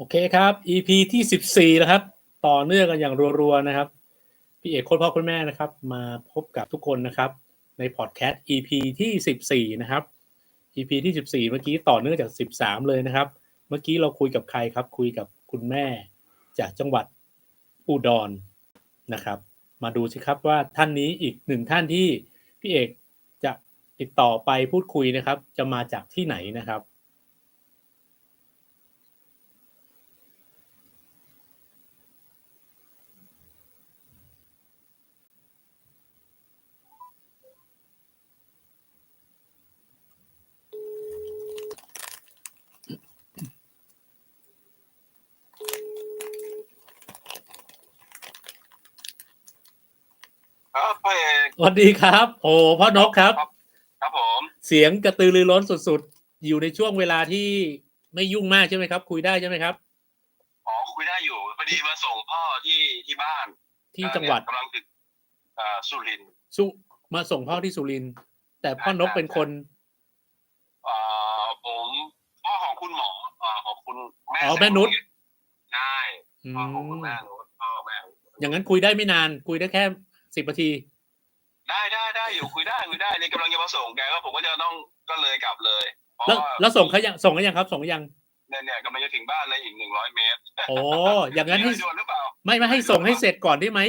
โอเคครับ EP ที่สิบสี่นะครับ ต่อเนื่องกันอย่างรัวๆนะครับ พี่เอกโคตรพ่อคุณแม่นะครับ มาพบกับทุกคนนะครับ ในพอดแคสต์ EP ที่สิบสี่นะครับ EP ที่สิบสี่เมื่อกี้ต่อเนื่องจากสิบสามเลยนะครับ เมื่อกี้เราคุยกับใครครับ คุยกับคุณแม่จากจังหวัดอุดรนะครับ มาดูสิครับว่าท่านนี้อีกหนึ่งท่านที่พี่เอกจะติดต่อไปพูดคุยนะครับ จะมาจากที่ไหนนะครับ ครับพ่อเอกสวัสดีครับ โอ้พ่อนกครับ ครับผม เสียงกระตือรือร้นสุดๆ อยู่ในช่วงเวลาที่ไม่ยุ่งมากใช่ไหมครับ คุยได้ใช่ไหมครับ อ๋อคุยได้อยู่พอดีมาส่งพ่อที่ที่บ้านที่จังหวัดกำลังถึงอ่าสุรินทร์สุมาส่งพ่อที่สุรินทร์แต่พ่อนกเป็นคนอ่าผมพ่อของคุณหมออ่าของคุณแม่อ๋อแม่นุชใช่อืพ่อของคุมณแม่นุชพ่อแม่อย่างนั้นคุยได้ไม่นาน คุยได้แค่ สิบนาทีได้ได้ได้อยู่คุยได้คุยได้นี่กำลังจะมาส่งแกก็ผมก็จะต้องก็เลยกลับเลยเพราะแล้วว่าแล้วส่งเขายังส่งเขายังครับ ส่งเขายังเนี่ยเนี่ยกำลังจะถึงบ้านเลยอีกหนึ่งร้อยเมตรโอ้อย่างนั้นให้มีอะไรด่วนหรือเปล่าไม่ไม่ให้ส่งให้เสร็จก่อนได้ไหม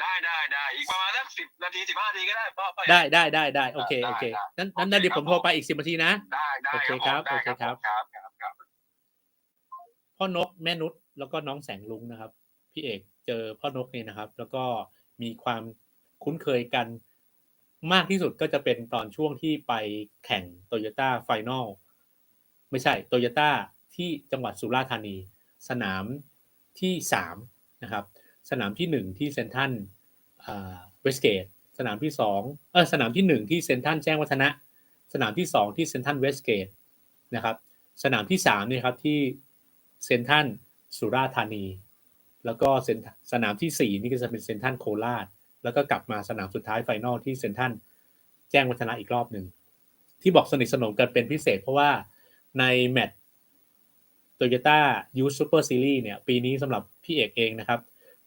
ได้ได้ได้อีกประมาณสักสิบนาทีสิบห้านาทีก็ได้พ่อพ่อได้ได้ได้ได้โอเคโอเคได้นั้นได้นั้นนั้นเดี๋ยวผมโอเคครับโทรไปอีกสิบนาทีนะได้ได้โอเคครับผมได้โอเคครับครับครับครับพ่อนกแม่นุชแล้วก็น้องแสงลุงนะครับ พี่เอกเจอพ่อนกเนี่ยนะครับ แล้วก็ มีความคุ้นเคยกันมากที่สุดก็จะเป็นตอนช่วงที่ไปแข่งโตโยต้าไฟนอลไม่ใช่โตโยต้าที่จังหวัดสุราษฎร์ธานี สนามที่สามนะครับสนามที่หนึ่งที่เซนทันเวสเกตสนามที่สองเออสนามที่หนึ่งที่เซนทันแจ้งวัฒนะ สนามที่สองที่เซนทันเวสเกตนะครับสนามที่สามนี่ครับที่เซนทันสุราษฎร์ธานี แล้วก็เซนสนามที่สี่นี่ก็จะเป็นเซนทันโคราช แล้วก็กลับมาสนามสุดท้ายไฟนอลที่เซนทันแจ้งวัฒนะอีกรอบหนึ่ง ที่บอกสนิทสนมกันเป็นพิเศษเพราะว่าในแมตช์โตโยต้ายูซูเปอร์ซีรีส์เนี่ย ปีนี้สำหรับพี่เอกเองนะครับ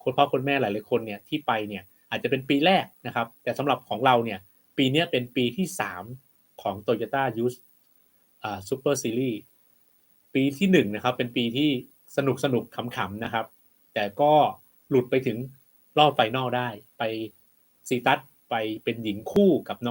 คนพ่อคนแม่หลายๆคนเนี่ยที่ไปเนี่ยอาจจะเป็นปีแรกนะครับ แต่สำหรับของเราเนี่ยปีนี้เป็นปีที่สามของ Toyota u s อ่าซูเปอร์ซีรีส์ปีที่หนึ่งนะครับเป็นปีที่สนุกสนุกขำๆนะครับ แต่ก็หลุดไปถึงรอบไฟนอลได้ ไปซีตัสไปเป็นหญิงคู่กับน้อง